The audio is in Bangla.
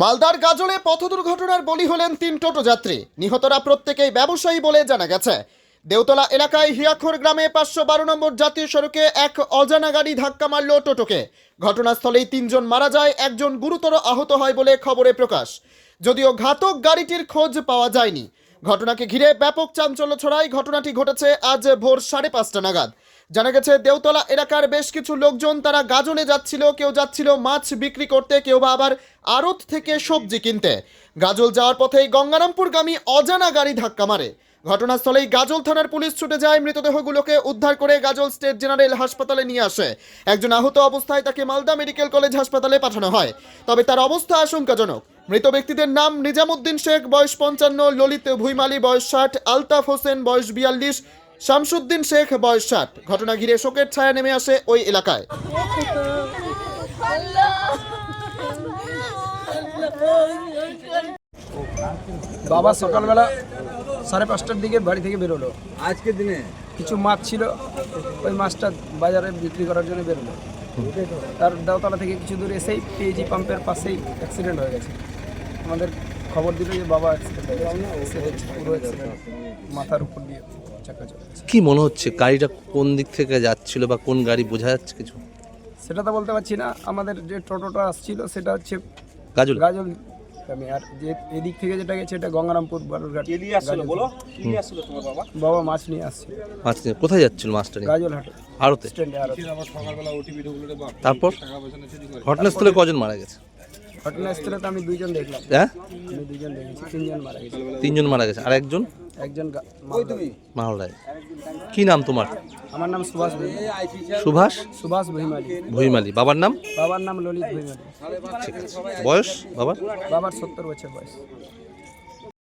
মালদার গাজলে পথ দুর্ঘটনার বলি হলেন তিন টোটো যাত্রী। নিহতরা প্রত্যেকেই ব্যবসায়ী বলে জানা গেছে। দেওতলা এলাকায় হিয়াখোর গ্রামে পাঁচশো বারো নম্বর জাতীয় সড়কে এক অজানা গাড়ি ধাক্কা মারল টোটোকে। ঘটনাস্থলেই তিনজন মারা যায়, একজন গুরুতর আহত হয় বলে খবরে প্রকাশ। যদিও ঘাতক গাড়িটির খোঁজ পাওয়া যায়নি। ঘটনাকে ঘিরে ব্যাপক চাঞ্চল্য ছড়ায়। ঘটনাটি ঘটেছে আজ ভোর সাড়ে পাঁচটা নাগাদ। জানা গেছে, দেওতলা এলাকার বেশ কিছু লোকজন তারা গাজনে যাচ্ছিল, কেউ যাচ্ছিল মাছ বিক্রি করতে, কেউ বা আবার আড়ত থেকে সবজি কিনতে। গাজল যাওয়ার পথেই গঙ্গারামপুরগামী অজানা গাড়ি ধাক্কা মারে। ঘটনাস্থলেই গাজল থানার পুলিশ ছুটে যায়। মৃতদেহগুলোকে উদ্ধার করে গাজল স্টেট জেনারেল হাসপাতালে নিয়ে আসে। একজন আহত অবস্থায় তাকে মালদা মেডিকেল কলেজ হাসপাতালে পাঠানো হয়। তবে তার অবস্থা আশঙ্কাজনক। মৃত ব্যক্তিদের নাম নিজামুদ্দিন শেখ, বয়স পঞ্চান্ন, ললিত ভুইমালি, বয়স ষাট, আলতাফ হোসেন, বয়স বিয়াল্লিশ, শামসুদ্দিন শেখ, বয়স ষাট। ঘটনা ঘিরে শোকের ছায়া নেমে আসে ওই এলাকায়। বাবা, সকালবেলা সাড়ে পাঁচটার দিকে বাড়ি থেকে বেরোলো। আজকের দিনে? কিছু মাছ ছিল ওই মাছটা বাজারে বিক্রি করার জন্য বেরোলো। তার দেওতলা থেকে কিছু দূরে এসেই পিএজি পাম্পের পাশেই অ্যাক্সিডেন্ট হয়ে গেছে। আমাদের খবর দিল যে বাবা অ্যাক্সিডেন্ট হয়ে গেছে। পুরো অ্যাক্সিডেন্ট মাথার উপর দিয়ে চাকা চলে গেছে। কি মনে হচ্ছে গাড়িটা কোন দিক থেকে যাচ্ছিল বা কোন গাড়ি বোঝা যাচ্ছে কিছু? সেটা তো বলতে পারছি না। আমাদের যে টোটোটা আসছিল সেটা হচ্ছে গাজল। গাজল গ্রামে আর যে এদিক থেকে যেটা গেছে এটা গঙ্গারামপুর বালুরঘাট গাজল। বাবা? মাছ নিয়ে আসছে মাছ নিয়ে। কোথায় যাচ্ছিল মাছটা নিয়ে? গাজল হাটে। আড়তে আর তারপর? ঘটনাস্থলে কজন মারা গেছে? ঘটনাস্থলে তো আমি দুইজন দেখলাম। হ্যাঁ? আমি দুইজন দেখেছি। তিনজন মারা গেছে। তিনজন মারা গেছে। আর একজন? একজন মালদায় কি নাম তোমার? আমার নাম সুভাষ সুভাষ? সুভাষ ভুইমালি ভুইমালি বাবার নাম? বাবার নাম ললিত ভুইমালি ঠিক আছে। বয়স বাবার? বাবার সত্তর বছর বয়স।